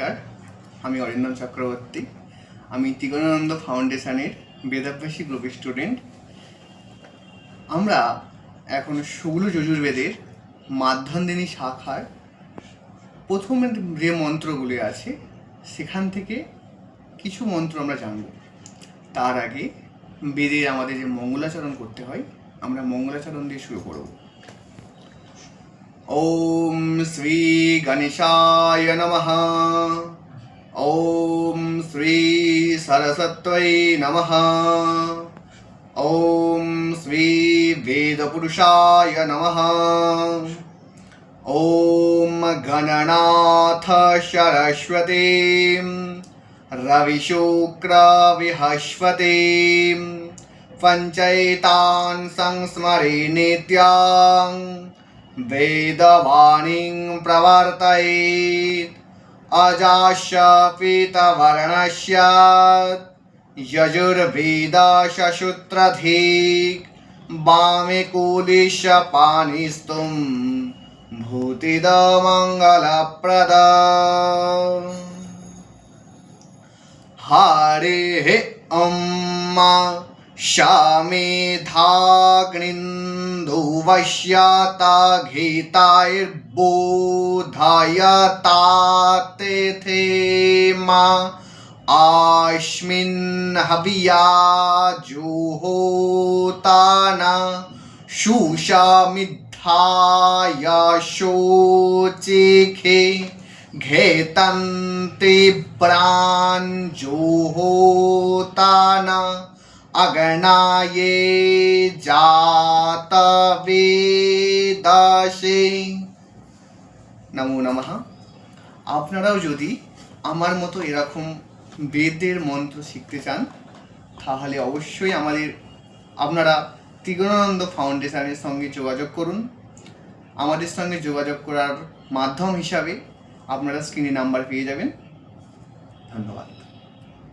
নমস্কার, আমি অরিন্দম চক্রবর্তী। আমি ত্রিগুণানন্দ ফাউন্ডেশনের বেদাভ্যাসী গ্রুপের স্টুডেন্ট। আমরা এখন সুগুলো যজুর্বেদের মাধ্যান্দিনী শাখার প্রথমের যে মন্ত্রগুলি আছে, সেখান থেকে কিছু মন্ত্র আমরা জানব। তার আগে বেদের আমাদের যে মঙ্গলাচরণ করতে হয়, আমরা মঙ্গলাচরণ দিয়ে শুরু করব। ॐ श्री गणेशाय नमः। ॐ श्री सरस्वत्यै नमः। ॐ श्री वेदपुरुषाय नमः। ॐ गणनाथ सरस्वती रविशुक्रविहस्वती पञ्चैतान् संस्मरे नित्याम् वेदवाणीं प्रवर्तयेत् अजास्य पीतवर्णस्य यजुर्वेदशसूत्रधिक् वामे कुलिश पानिस्तुं भूतिदमङ्गलप्रद हरेः अम्मा शामेधाग्निन्दुवश्याता घीताैर्बोधायता तेथे मा। आस्मिन् हविया जुहोताना शुषामिद्धाय शोचिखे घेतन्ति प्राञ्जुहोताना। अगणाये জাতবেদাসে নমো নমঃ আপনারাও যদি আমার মতো এরকম বেদের মন্ত্র শিখতে চান তাহলে অবশ্যই আমাদের আপনারা ত্রিগুণানন্দ ফাউন্ডেশনের সঙ্গে যোগাযোগ করুন আমাদের সঙ্গে যোগাযোগ করার মাধ্যম হিসাবে আপনারা স্ক্রিনে নাম্বার পেয়ে যাবেন ধন্যবাদ